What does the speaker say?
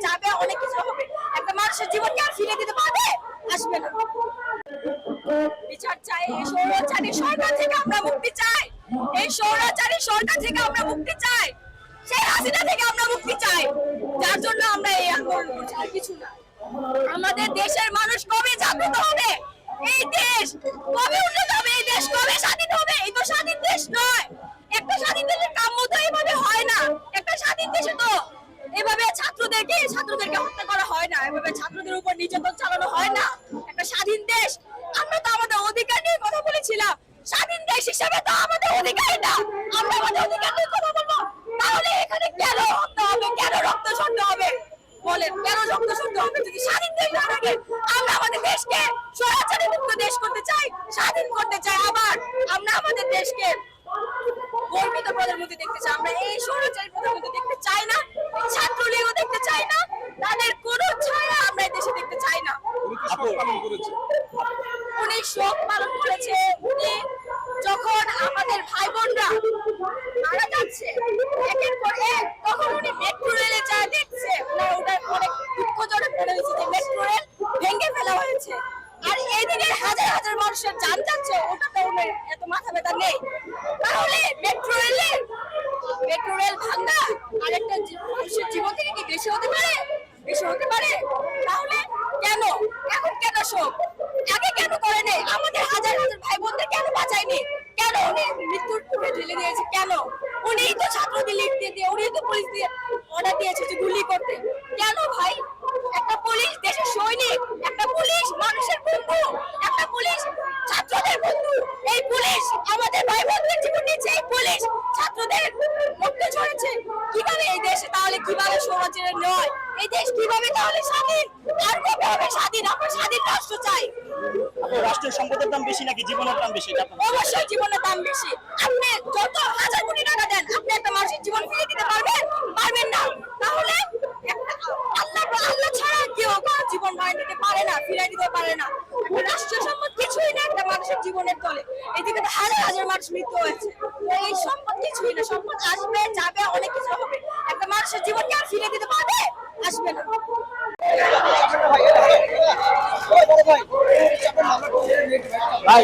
যাবে, অনেক কিছু হবে। একটা মানুষের জীবনকে আর ফিরে দিতে পারবে, আসবে না। সরকার আমরা মুক্তি চাই। সেই থেকে আমরা মুক্তি চাই। জন্য আমরা এই আমাদের দেশের মানুষ কবে জাগ্রত হবে? এই দেশ কবে এভাবে ছাত্রদের উপর নির্যাতন চালানো হয় না। একটা স্বাধীন দেশ, আমরা তো আমাদের অধিকার নিয়ে কথা বলেছিলাম। স্বাধীন দেশ হিসেবে তো আমাদের অধিকার না। আমরা আমাদের অধিকার নিয়ে কথা বলব। তাহলে এখানে কেন হত্যা হবে? কেন রক্ত সরতে হবে? বলেন, কেন রক্ত সরতে হবে? যদি স্বাধীন দেশ না থাকে, আমরা আমাদের দেশকে স্বৈরাচারী মুক্ত দেশ করতে চাই, স্বাধীন করতে চাই আবার। আমরা আমাদের দেশকে গর্বিত প্রধানমন্ত্রী দেখতে চাই। আমরা এই স্বৈরাচারী প্রধানমন্ত্রী দেখতে চাই না ছাত্রলীগও দেখতে চাই না তাদের কোনো ছায়া আমরা এই দেশে দেখতে চাই না উনি তো শোক পালন করেছে। উনি শোক পালন করেছে। উনি যখন আমাদের ভাই বোনরা মারা যাচ্ছে একের পর এক, তখন উনি মেট্রো রেলে যা দেখছে, ওনার ওটার অনেক মনে হয়েছে যে মেট্রো রেল ভেঙে ফেলা হয়েছে। আর এইদিকে হাজার হাজার মানুষের যান যাচ্ছে ওটা তো ওনার এত মাথা ব্যথা নেই। তাহলে মেট্রো রেলে মেট্রো রেল ভাঙা আর একটা মানুষের জীবন থেকে কি বেশি হতে পারে? বেশি হতে পারে তাহলে কেন এখন কেন শোক আগে কেন করে নেই আমাদের হাজার হাজার ভাই বোনদের কেন বাঁচায়নি কেন উনি মৃত্যুর মুখে ঠেলে দিয়েছে কেন উনিই তো ছাত্রদের লিড দিয়ে দিয়ে উনিই তো পুলিশ দিয়ে অর্ডার দিয়েছে যে গুলি করতে। কেন ভাই? একটা পুলিশ দেশের সৈনিক একটা পুলিশ মানুষের বন্ধু একটা পুলিশ ছাত্রদের বন্ধু। এই পুলিশ আমাদের ভাই বোনদের জীবন নিচ্ছে এই পুলিশ ছাত্রদের রক্ত ঝরেছে কীভাবে এই দেশে তাহলে কীভাবে সমাজের নয় এই দেশ কীভাবে তাহলে স্বাধীন? আর কবে হবে স্বাধীন? আমরা স্বাধীন রাষ্ট্র চাই। রাষ্ট্রের সম্পদের দাম বেশি নাকি জীবনের দাম বেশি? অবশ্যই জীবনের দাম বেশি আপনি যত হাজার কোটি টাকা দেন আপনি একটা মানুষের জীবন ফিরিয়ে দিতে পারবেন পারবেন না তাহলে একটা আল্লাহ আল্লাহ ছাড়া কেউ কারও জীবন বাড়িয়ে দিতে পারে না ফিরিয়ে দিতে পারে না একটা রাষ্ট্রীয় সম্পদ কিছুই না একটা মানুষের জীবনের তলে এদিকে তো হাজার হাজার মানুষ মৃত্যু হয়েছে এই সম্পদ কিছুই না সম্পদ আসবে যাবে অনেক কিছু হবে একটা মানুষের জীবনকে আর ফিরে দিতে পারবে আসবে না ভাই